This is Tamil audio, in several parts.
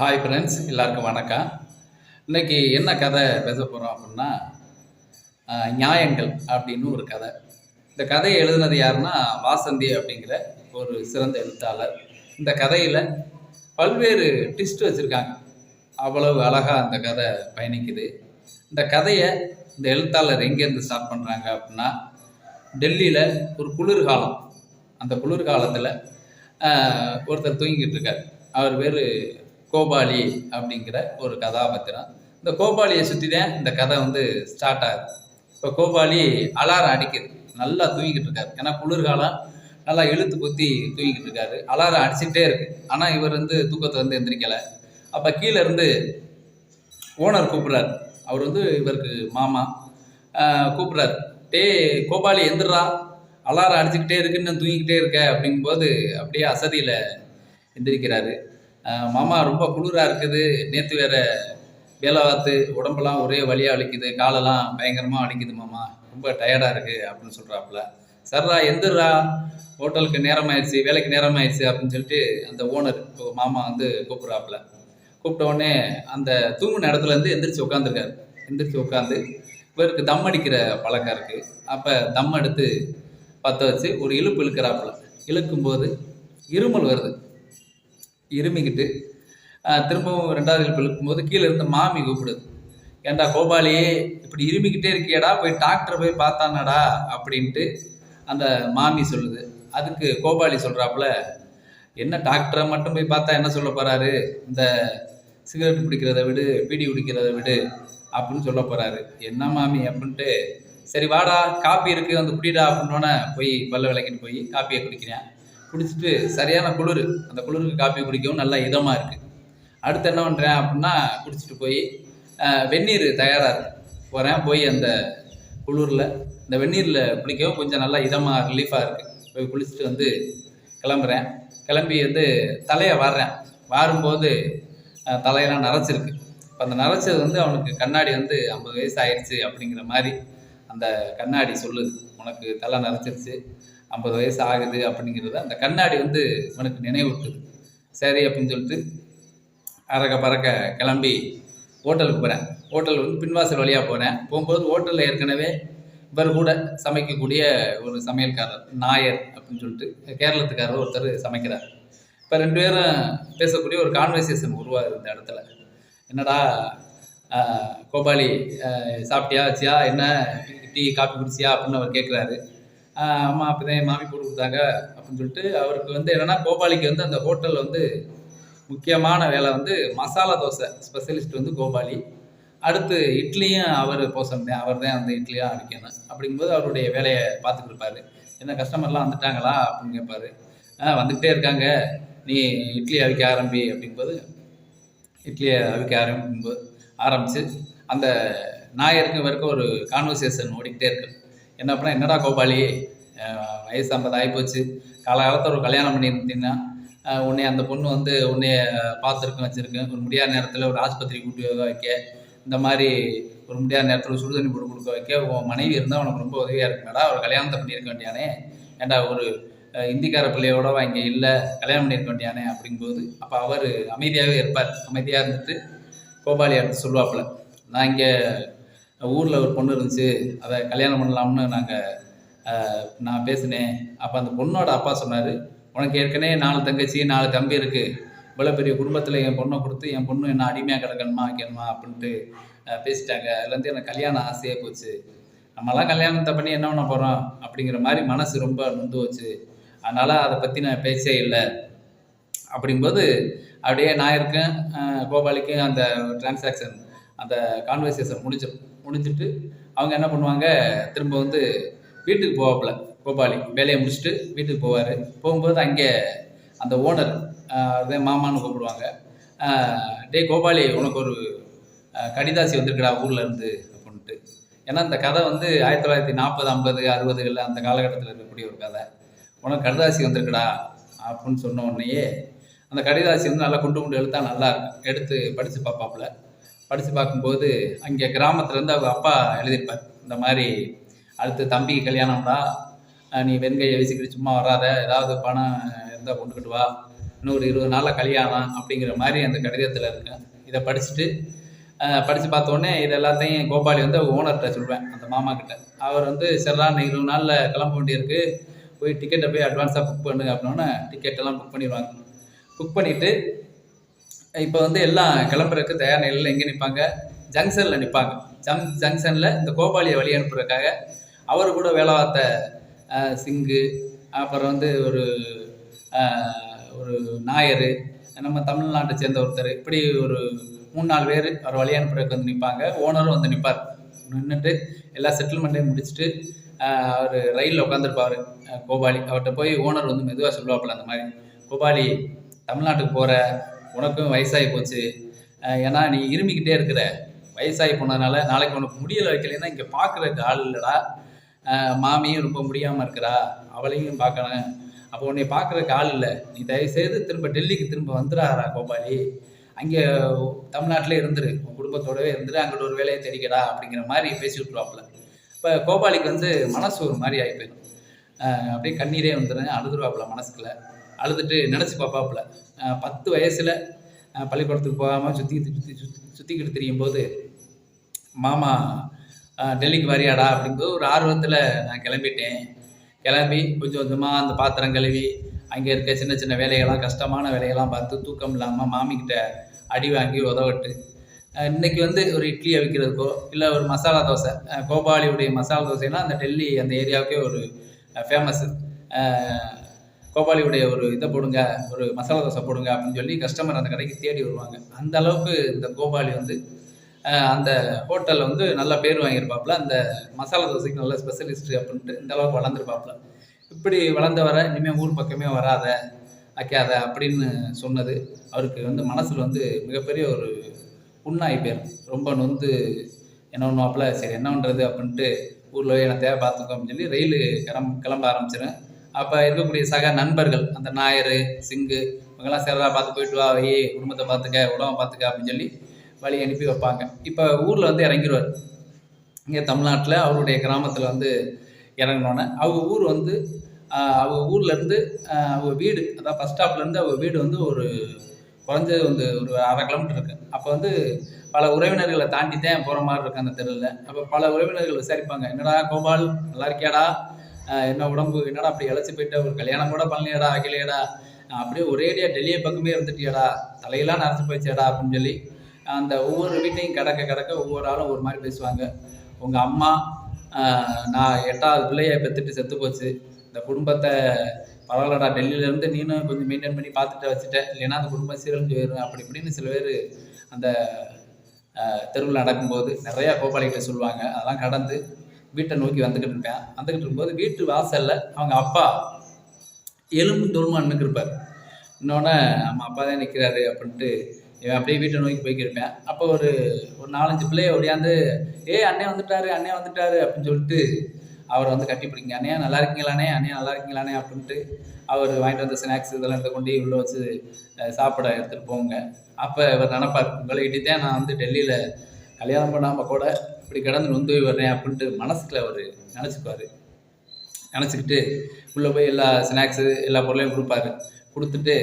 ஹாய் ஃப்ரெண்ட்ஸ் எல்லாருக்கும் வணக்கம். இன்றைக்கி என்ன கதை பேச போகிறோம் அப்படின்னா நியாயங்கள் அப்படின்னு ஒரு கதை. இந்த கதையை எழுதுனது யாருன்னா வாசந்தி அப்படிங்கிற ஒரு சிறந்த எழுத்தாளர். இந்த கதையில் பல்வேறு ட்விஸ்ட் வச்சுருக்காங்க. அவ்வளவு அழகாக அந்த கதை பயணிக்குது. இந்த கதையை இந்த எழுத்தாளர் எங்கேருந்து ஸ்டார்ட் பண்ணுறாங்க அப்படின்னா டெல்லியில் ஒரு குளிர்காலம். அந்த குளிர்காலத்தில் ஒருத்தர் தூங்கிக்கிட்டு இருக்கார். அவர் பேர் கோபாலி அப்படிங்கிற ஒரு கதாபாத்திரம். இந்த கோபாலியை சுற்றி தான் இந்த கதை வந்து ஸ்டார்ட் ஆகுது. இப்போ கோபாலி அலாரம் அடிக்குது. நல்லா தூங்கிக்கிட்டு இருக்காரு. ஏன்னா குளிர்காலம். நல்லா இழுத்து குத்தி தூங்கிக்கிட்டு இருக்காரு. அலாரம் அடிச்சுட்டே இருக்கு. ஆனால் இவர் வந்து தூக்கத்தை வந்து எந்திரிக்கலை. அப்போ கீழே இருந்து ஓனர் கூப்பிட்றாரு. அவர் வந்து இவருக்கு மாமா. கூப்பிட்றாரு. டே கோபாலி எந்திரா. அலாரம் அடிச்சுக்கிட்டே இருக்குன்னு தூங்கிக்கிட்டே இருக்க. அப்படிங்கும்போது அப்படியே அசதியில் எந்திரிக்கிறாரு. மாமா ரொம்ப குளிராக இருக்குது. நேற்று வேற வேலை பார்த்து உடம்பெல்லாம் ஒரே வலியாக வலிக்குது காலெல்லாம் பயங்கரமாக வலிக்குது மாமா. ரொம்ப டயர்டாக இருக்குது அப்படின்னு சொல்கிறாப்புல சர்ரா எந்திரா ஹோட்டலுக்கு நேரம் ஆயிடுச்சு வேலைக்கு நேரம் ஆயிடுச்சு அப்படின்னு சொல்லிட்டு அந்த ஓனர் மாமா வந்து கூப்பிட்றாப்புல. கூப்பிட்ட உடனே அந்த தூங்குன இடத்துலேருந்து எந்திரிச்சு உட்காந்துருக்காரு எந்திரிச்சு உட்காந்து இவருக்கு தம் அடிக்கிற பழக்கம் இருக்குது அப்போ தம் எடுத்து பற்ற வச்சு ஒரு இழுப்பு இழுக்கிறாப்புல. இழுக்கும்போது இருமல் வருது. இருமிக்கிட்டு திரும்பவும் ரெண்டாவது இழுப்பு இழுக்கும்போது கீழே இருந்த மாமி கூப்பிடுது. ஏன்டா கோபாலி இப்படி இருமிக்கிட்டே இருக்கியடா போய் டாக்டரை போய் பார்த்தானடா அப்படின்ட்டு அந்த மாமி சொல்லுது. அதுக்கு கோபாலி சொல்கிறாப்புல என்ன டாக்டரை மட்டும் போய் பார்த்தா என்ன சொல்ல போகிறாரு இந்த சிகரெட் பிடிக்கிறத விடு பீடி குடிக்கிறத விடு அப்படின்னு சொல்ல போகிறாரு என்ன மாமி? அப்படின்ட்டு சரி வாடா காப்பி இருக்குது வந்து குடிடா அப்படின்னோடனே போய் பல்ல விளக்கிட்டு போய் காப்பியை குடிக்கிறேன். குடிச்சிட்டு சரியான குளிர். அந்த குளிருக்கு காப்பி குடிக்கவும் நல்லா இதமாக இருக்குது அடுத்து என்ன பண்ணுறேன் அப்படின்னா குடிச்சிட்டு போய் வெந்நீர் தயாராக இருக்கு போகிறேன் போய் அந்த குளிரில் இந்த வெந்நீரில் குளிக்கவும் கொஞ்சம் நல்லா இதமாக ரிலீஃபாக இருக்குது போய் குளிச்சுட்டு வந்து கிளம்புறேன். கிளம்பி வந்து தலையை வாடுறேன் வாரும்போது தலையெல்லாம் நரைச்சிருக்கு. இப்போ அந்த நரைச்சது வந்து அவனுக்கு கண்ணாடி வந்து ஐம்பது வயசு ஆயிடுச்சு அப்படிங்கிற மாதிரி அந்த கண்ணாடி சொல்லுது. உனக்கு தலை நரைச்சிருச்சு. ஐம்பது வயசு ஆகுது அப்படிங்கிறத அந்த கண்ணாடி வந்து இவனுக்கு நினைவூட்டுது. சரி அப்படின்னு சொல்லிட்டு அறக்க பறக்க கிளம்பி ஹோட்டலுக்கு போகிறேன் ஹோட்டல் வந்து பின்வாசல் வழியாக போகிறேன் போகும்போது ஹோட்டலில் ஏற்கனவே இவர் கூட சமைக்கக்கூடிய ஒரு சமையல்காரர் நாயர் அப்படின்னு சொல்லிட்டு கேரளத்துக்காரர் ஒருத்தர் சமைக்கிறார். இப்போ ரெண்டு பேரும் பேசக்கூடிய ஒரு கான்வர்சேஷன் உருவாகுது இந்த இடத்துல. என்னடா கோபாலி சாப்பிட்டியா ஆச்சியா என்ன? டீ காப்பி குடிச்சியா அப்படின்னு அவர் கேட்குறாரு அம்மா அப்போதான் மாமி போட்டு கொடுத்தாங்க அப்படின்னு சொல்லிட்டு அவருக்கு வந்து என்னன்னா கோபாலிக்கு வந்து அந்த ஹோட்டல் வந்து முக்கியமான வேலை வந்து மசாலா தோசை. ஸ்பெஷலிஸ்ட் வந்து கோபாலி. அடுத்து இட்லியும் அவர் போசம் அவர் தான் அந்த இட்லியாக அடிக்கணும் அப்படிங்கும்போது அவருடைய வேலையை பார்த்துட்டு இருப்பாரு. என்ன கஸ்டமர்லாம் வந்துட்டாங்களா அப்படின்னு கேட்பாரு. ஆ வந்துக்கிட்டே இருக்காங்க. நீ இட்லி அவிக்க ஆரம்பி அப்படிங்கும்போது இட்லியை அவிக்க ஆரம்பிக்கும்போது ஆரம்பித்து அந்த நாயருக்கு இவருக்கும் ஒரு கான்வர்சேஷன் ஓடிக்கிட்டே இருக்கு. என்ன பண்ண என்னடா கோபாலி? வயசு ஐம்பது ஆகிப்போச்சு காலகாலத்தில் ஒரு கல்யாணம் பண்ணியிருந்தீங்கன்னா உன்னை அந்த பொண்ணு வந்து உன்னைய பார்த்துருக்கேன் வச்சுருக்கேன் ஒரு முடியாத நேரத்தில் ஒரு ஆஸ்பத்திரி கூட்டி வைக்க இந்த மாதிரி ஒரு முடியாத நேரத்தில் சுடு தண்ணி போட்டு கொடுக்க வைக்க உன் மனைவி இருந்தால் உனக்கு ரொம்ப உதவியாக இருக்குங்கடா ஒரு கல்யாணத்தை பண்ணியிருக்க வேண்டியானே? ஏன்டா ஒரு இந்திக்கார பிள்ளையோட இங்கே இல்லை கல்யாணம் பண்ணியிருக்க வேண்டியானே? அப்படிங்கும்போது அப்போ அவர் அமைதியாகவே இருப்பார். அமைதியாக இருந்துட்டு கோபாலி அடுத்து சொல்லுவாப்புல நான் இங்கே ஊரில் ஒரு பொண்ணு இருந்துச்சு. அதை கல்யாணம் பண்ணலாம்னு நாங்கள் நான் பேசினேன். அப்போ அந்த பொண்ணோட அப்பா சொன்னார் உனக்கு ஏற்கனவே நாலு தங்கச்சி நாலு தம்பி இருக்குது இவ்வளோ பெரிய குடும்பத்தில் என் பொண்ணை கொடுத்து என் பொண்ணு என்ன அடிமையாக கிடக்கணுமா வைக்கணுமா? அப்படின்ட்டு பேசிட்டாங்க. அதுலேருந்து எனக்கு கல்யாணம் ஆசையாக போச்சு. நம்மளாம் கல்யாணத்தை பண்ணி என்ன பண்ண போகிறோம் அப்படிங்கிற மாதிரி மனசு ரொம்ப நொந்து போச்சு அதனால் அதை பற்றி நான் பேச்சே இல்லை. அப்படிங்கும்போது அப்படியே நான் இருக்கேன் கோபாலிக்கும் அந்த டிரான்சாக்ஷன் அந்த கான்வர்சேஷன் முடிஞ்ச முடிஞ்சிட்டு அவங்க என்ன பண்ணுவாங்க திரும்ப வந்து வீட்டுக்கு போவாப்புல கோபாலி. வேலையை முடிச்சுட்டு வீட்டுக்கு போவார். போகும்போது அங்கே அந்த ஓனர் அதே மாமான்னு கூப்பிடுவாங்க. டே டேய் கோபாலி உனக்கு ஒரு கடிதாசி வந்திருக்குடா ஊரில் இருந்து அப்படின்ட்டு. ஏன்னா இந்த கதை வந்து ஆயிரத்தி தொள்ளாயிரத்தி நாற்பது ஐம்பது அறுபதுகளில் அந்த காலகட்டத்தில் இருக்கக்கூடிய ஒரு கதை. உனக்கு கடிதாசி வந்திருக்குடா அப்படின்னு சொன்ன உடனேயே அந்த கடிதாசி வந்து நல்லா குண்டு குண்டு எழுத்தா நல்லா இருக்கும். எடுத்து படித்து பார்ப்பாப்புல. படித்து பார்க்கும்போது அங்கே கிராமத்துலேருந்து அவங்க அப்பா எழுதியிருப்பார். இந்த மாதிரி அடுத்து தம்பிக்கு கல்யாணம்டா. நீ வெண்கையை வீசிக்கிட்டு சும்மா வராத. ஏதாவது பணம் இருந்தால் கொண்டுக்கிட்டு வா. இன்னும் ஒரு இருபது நாளில் கல்யாணம் அப்படிங்கிற மாதிரி அந்த கடிதத்தில் இருக்கேன் இதை படிச்சுட்டு படித்து பார்த்தோன்னே இது எல்லாத்தையும் கோபாலி வந்து ஓனர்கிட்ட சொல்வேன் அந்த மாமா கிட்ட. அவர் வந்து சரிதான் இருபது நாளில் கிளம்ப வேண்டியிருக்கு. போய் டிக்கெட்டை போய் அட்வான்ஸாக புக் பண்ணுங்க அப்படின்னோடனே டிக்கெட்டெல்லாம் புக் பண்ணிடுவாங்க. புக் பண்ணிவிட்டு இப்போ வந்து எல்லாம் கிளம்புறதுக்கு தயார் நிலையில் எங்கே நிற்பாங்க ஜங்ஷனில் நிற்பாங்க ஜங் ஜங்ஷனில் இந்த கோபாலியை வழி அனுப்புறதுக்காக அவர் கூட வேலை பார்த்த சிங்கு அப்புறம் வந்து ஒரு ஒரு நாயர் நம்ம தமிழ்நாட்டை சேர்ந்த ஒருத்தர் இப்படி ஒரு மூணு நாலு பேர் அவர் வழி அனுப்புறதுக்கு வந்து நிற்பாங்க ஓனரும் வந்து நிற்பார் நின்றுட்டு எல்லா செட்டில்மெண்ட்டையும் முடிச்சுட்டு அவர் ரயிலில் உட்காந்துருப்பார் கோபாலி. அவர்கிட்ட போய் ஓனர் வந்து மெதுவாக சொல்லுவாப்புல அந்த மாதிரி. கோபாலி தமிழ்நாட்டுக்கு போகிற உனக்கும் வயசாகி போச்சு. ஏன்னா நீ இருமிக்கிட்டே இருக்கிற. வயசாகி போனதுனால நாளைக்கு உனக்கு முடியல வைக்கலைன்னா இங்கே பார்க்குறதுக்கு ஆள் இல்லைடா. மாமியும் ரொம்ப முடியாமல் இருக்கிறா. அவளையும் பார்க்கணும். அப்போ உன்னை பார்க்குறதுக்கு ஆள் இல்லை. நீ தயவுசெய்து திரும்ப டெல்லிக்கு திரும்ப வந்துடாரா கோபாலி. அங்கே தமிழ்நாட்டிலே இருந்துரு. உன் குடும்பத்தோடவே இருந்துரு. அங்கிட்ட ஒரு வேலையை தெரிக்கடா அப்படிங்கிற மாதிரி பேசி விட்ருவாப்புல இப்போ கோபாலிக்கு வந்து மனசு ஒரு மாதிரி ஆகி போயிடும். அப்படியே கண்ணீரே வந்துடுறேன் அழுதுருவாப்புல மனசுக்குள்ள. அழுதுட்டு நினச்சி பார்ப்பாப்புல. பத்து வயசில் பள்ளிக்கூடத்துக்கு போகாமல் சுற்றிக்கிட்டு சுற்றி சுற்றி சுற்றிக்கிட்டு தெரியும் போது மாமா டெல்லிக்கு வரியாடா? அப்படிங்கும்போது ஒரு ஆர்வத்தில் நான் கிளம்பிட்டேன். கிளம்பி கொஞ்சம் கொஞ்சமாக அந்த பாத்திரம் கழுவி அங்கே இருக்க சின்ன சின்ன வேலைகள்லாம் கஷ்டமான வேலையெல்லாம் பார்த்து தூக்கம் இல்லாமல் மாமிக்கிட்ட அடி வாங்கி உதவட்டு. இன்றைக்கி வந்து ஒரு இட்லி அவிக்கிறதுக்கோ இல்லை ஒரு மசாலா தோசை கோபாலியுடைய மசாலா தோசைனா அந்த டெல்லி அந்த ஏரியாவுக்கே ஒரு ஃபேமஸ் கோபாலியுடைய ஒரு இதை போடுங்க ஒரு மசாலா தோசை போடுங்க அப்படின்னு சொல்லி கஸ்டமர் அந்த கடைக்கு தேடி வருவாங்க. அந்த அளவுக்கு இந்த கோபாலி வந்து அந்த ஹோட்டலில் வந்து நல்ல பேர் வாங்கியிருப்பாப்புல. அந்த மசாலா தோசைக்கு நல்ல ஸ்பெஷலிஸ்ட் அப்படின்ட்டு இந்த அளவுக்கு வளர்ந்துருப்பாப்புல. இப்படி வளர்ந்த வர இனிமேல் ஊர் பக்கமே வராத வைக்காத அப்படின்னு சொன்னது அவருக்கு வந்து மனசில் வந்து மிகப்பெரிய ஒரு புண்ணாகி பேர். ரொம்ப நொந்து என்ன பண்ணுவாப்புல சரி என்ன பண்ணுறது அப்படின்ட்டு ஊரில் போய் என்ன தேவை பார்த்துக்கோ அப்படின்னு சொல்லி ரயில் கிளம்ப கிளம்ப ஆரம்பிச்சிடும் அப்போ இருக்கக்கூடிய சக நண்பர்கள் அந்த நாயர் சிங்கு இவங்கெல்லாம் சரிடா பார்த்து போயிட்டு வா வை குடும்பத்தை பார்த்துக்க உடம்பை பார்த்துக்க அப்படின்னு சொல்லி வழி அனுப்பி வைப்பாங்க. இப்போ ஊரில் வந்து இறங்கிடுவார் இங்கே தமிழ்நாட்டில் அவருடைய கிராமத்தில் வந்து இறங்கினோன்னே அவங்க ஊர் வந்து அவங்க ஊர்லேருந்து அவங்க வீடு அதாவது பஸ் ஸ்டாப்லேருந்து அவங்க வீடு வந்து ஒரு குறைஞ்சது வந்து ஒரு அரை கிலோமீட்டர் இருக்கு. அப்போ வந்து பல உறவினர்களை தாண்டி தான் போகிற மாதிரி இருக்கு அந்த தெருவில். அப்போ பல உறவினர்கள் விசாரிப்பாங்க என்னடா கோபால் நல்லா இருக்கியாடா? என்ன உடம்பு என்னடா அப்படி இழைச்சி போயிட்ட? ஒரு கல்யாணம் கூட பண்ணலையாடா அகிலையடா அப்படியே ஒரேடியா டெல்லியை பக்கமே இருந்துட்டியாடா. தலையெல்லாம் நரைச்சு போயிடுச்சாடா அப்படின்னு சொல்லி அந்த ஒவ்வொரு வீட்டையும் கிடக்க கிடக்க ஒவ்வொரு ஆளும் ஒரு மாதிரி பேசுவாங்க. உங்கள் அம்மா நான் எட்டாவது பிள்ளைய பெற்றுட்டு செத்து போச்சு. இந்த குடும்பத்தை பரவாயில்லடா டெல்லியிலேருந்து நீனும் கொஞ்சம் மெயின்டைன் பண்ணி பார்த்துட்டு வச்சுட்டேன் இல்லைன்னா அந்த குடும்பம் சீரழிஞ்சு போயிடும். அப்படி இப்படின்னு சில பேர் அந்த தெருவில் நடக்கும்போது நிறையா கோபாலிகிட்ட சொல்லுவாங்க. அதெல்லாம் கடந்து வீட்டை நோக்கி வந்துக்கிட்டு இருப்பேன். வந்துக்கிட்டு இருக்கும்போது வீட்டு வாசலில் அவங்க அப்பா எலும்பு தோல்மா நின்றுருப்பார் இன்னொன்று நம்ம அப்பா தான் நிற்கிறாரு அப்படின்ட்டு இவன் அப்படியே வீட்டை நோக்கி போய்க்கிருப்பேன் அப்போ ஒரு ஒரு நாலஞ்சு பிள்ளைய ஒடியாந்து ஏய் அண்ணே வந்துட்டாரு அண்ணே வந்துட்டாரு அப்படின்னு சொல்லிட்டு அவரை வந்து கட்டி பிடிங்க. அண்ணே நல்லா இருக்கீங்களாண்ணே? அண்ணே நல்லா இருக்கீங்களாண்ணே? அப்படின்ட்டு அவர் வாங்கிட்டு வந்த ஸ்நாக்ஸ் இதெல்லாம் எடுத்து கொண்டு உள்ளே வச்சு சாப்பிட எடுத்துகிட்டு போங்க அப்போ இவர் நினப்பார் உங்களை தான் நான் வந்து டெல்லியில் கல்யாணம் பண்ணாமல் கூட இப்படி கிடந்து நொந்து போய் வர்றேன் அப்படின்ட்டு மனசுக்குள்ள அவர் நினச்சிப்பார். நினச்சிக்கிட்டு உள்ளே போய் எல்லா ஸ்நாக்ஸு எல்லா பொருளையும் கொடுப்பாரு. கொடுத்துட்டு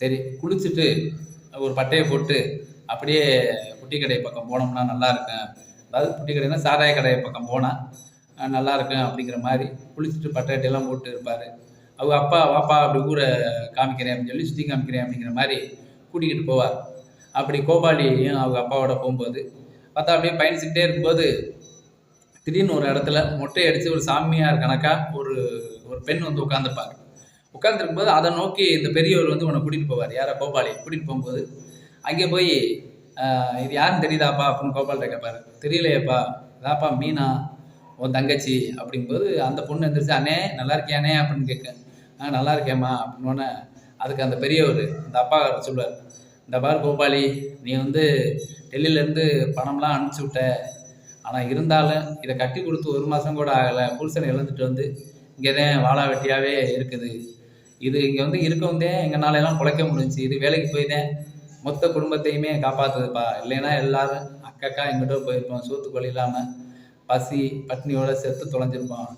சரி குளிச்சுட்டு ஒரு பட்டையை போட்டு அப்படியே புட்டி கடை பக்கம் போனோம்னா நல்லா இருக்கும். அதாவது புட்டி கடைனா சாராய கடை பக்கம் போனால் நல்லா இருக்கும் அப்படிங்கிற மாதிரி குளிச்சுட்டு பட்டையெல்லாம் போட்டு இருப்பார். அவங்க அப்பா வாப்பா அப்படி ஊரை காமிக்கிறேன் அப்படின்னு சொல்லி சுற்றி காமிக்கிறேன் அப்படிங்கிற மாதிரி கூட்டிக்கிட்டு போவார். அப்படி கோபாலியும் அவங்க அப்பாவோட போகும்போது பார்த்தா அப்படியே பயணிச்சுக்கிட்டே இருக்கும்போது திடீர்னு ஒரு இடத்துல மொட்டை அடித்து ஒரு சாமியார் கணக்காக ஒரு ஒரு பெண் வந்து உட்காந்துருப்பாங்க உட்காந்துருக்கும்போது அதை நோக்கி இந்த பெரியவர் வந்து உன்னை கூட்டிகிட்டு போவார். யாரை? கோபாலி. கூட்டிகிட்டு போகும்போது அங்கே போய் இது யாருன்னு தெரியுதாப்பா? அப்படின்னு கோபால்கிட்ட கேட்பாரு. தெரியலையேப்பா. இதாப்பா மீனா. உன் தங்கச்சி. அப்படிங்கும்போது அந்த பொண்ணு எந்திரிச்சு அண்ணே நல்லா இருக்கியானே அப்படின்னு கேட்க ஆ நல்லா இருக்கேம்மா. அப்படின்னோடனே அதுக்கு அந்த பெரியவர் அந்த அப்பா சொல்லுவார். இந்த பார் கோபாலி நீ வந்து டெல்லியிலேருந்து பணம்லாம் அனுப்பிச்சி விட்ட. ஆனால் இருந்தாலும் இதை கட்டி கொடுத்து ஒரு மாதம் கூட ஆகலை. புருஷனை இழந்துட்டு வந்து இங்கே தான் வாழா வெட்டியாகவே இருக்குது. இது இங்கே வந்து இருக்கவும் தான் எங்களால எல்லாம் பிழைக்க முடிஞ்சுச்சு. இது வேலைக்கு போய் தான் மொத்த குடும்பத்தையுமே காப்பாற்றுதுப்பா இல்லைன்னா எல்லாரும் அக்கக்கா எங்கிட்ட போயிருப்போம். சூத்துக்கொள்ளி இல்லாமல் பசி பட்னியோட செத்து தொலைஞ்சிருப்போம்.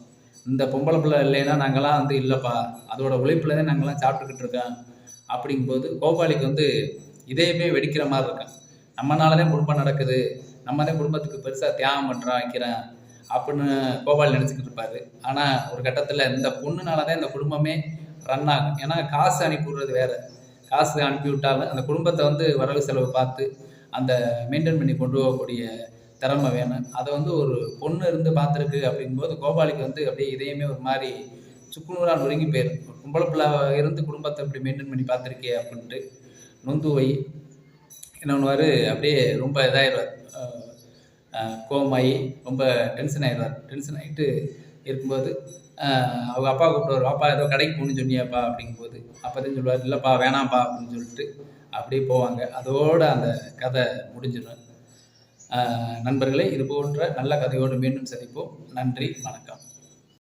இந்த பொம்பளை பிள்ளை இல்லைன்னா நாங்களாம் வந்து இல்லைப்பா. அதோட உழைப்பில் தான் நாங்களாம் சாப்பிட்டுக்கிட்டு இருக்கோம். அப்படிங்கும்போது கோபாலிக்கு வந்து இதயமே வெடிக்கிற மாதிரி இருக்கும். நம்மனால தான் குடும்பம் நடக்குது. நம்ம தான் குடும்பத்துக்கு பெருசாக தியாகம் பண்ணுறோம் வைக்கிறேன் அப்படின்னு கோபால் நினச்சிக்கிட்டு இருப்பாரு. ஆனால் ஒரு கட்டத்தில் இந்த பொண்ணுனால தான் இந்த குடும்பமே ரன் ஆகும். ஏன்னா காசு அனுப்பி விடுறது வேற. காசு அனுப்பி விட்டாலும் அந்த குடும்பத்தை வந்து வரவு செலவு பார்த்து அந்த மெயின்டைன் பண்ணி கொண்டு போகக்கூடிய திறமை வேணும். அதை வந்து ஒரு பொண்ணு இருந்து பார்த்துருக்கு அப்படிங்கும்போது கோபாலிக்கு வந்து அப்படியே இதயமே ஒரு மாதிரி சுக்குநூறா நொறுங்கி போயிடும் ஒரு இருந்து குடும்பத்தை இப்படி மெயின்டைன் பண்ணி பார்த்துருக்கே அப்படின்ட்டு. நொந்து போய் என்ன பண்ணுவார்? அப்படியே ரொம்ப இதாகிடுவார் கோமாயி ரொம்ப டென்ஷன் ஆகிடுவார் டென்ஷன் ஆகிட்டு இருக்கும்போது அவங்க அப்பா கூப்பிடுவார் அப்பா ஏதோ கடைக்கு போகணும்னு சொன்னியாப்பா? அப்படிங்கும்போது அப்போதான் சொல்லுவார் இல்லைப்பா வேணாம்ப்பா அப்படின்னு சொல்லிட்டு அப்படியே போவாங்க. அதோட அந்த கதை முடிஞ்சிடும். நண்பர்களே இது போன்ற நல்ல கதையோடு மீண்டும் சந்திப்போம். நன்றி வணக்கம்.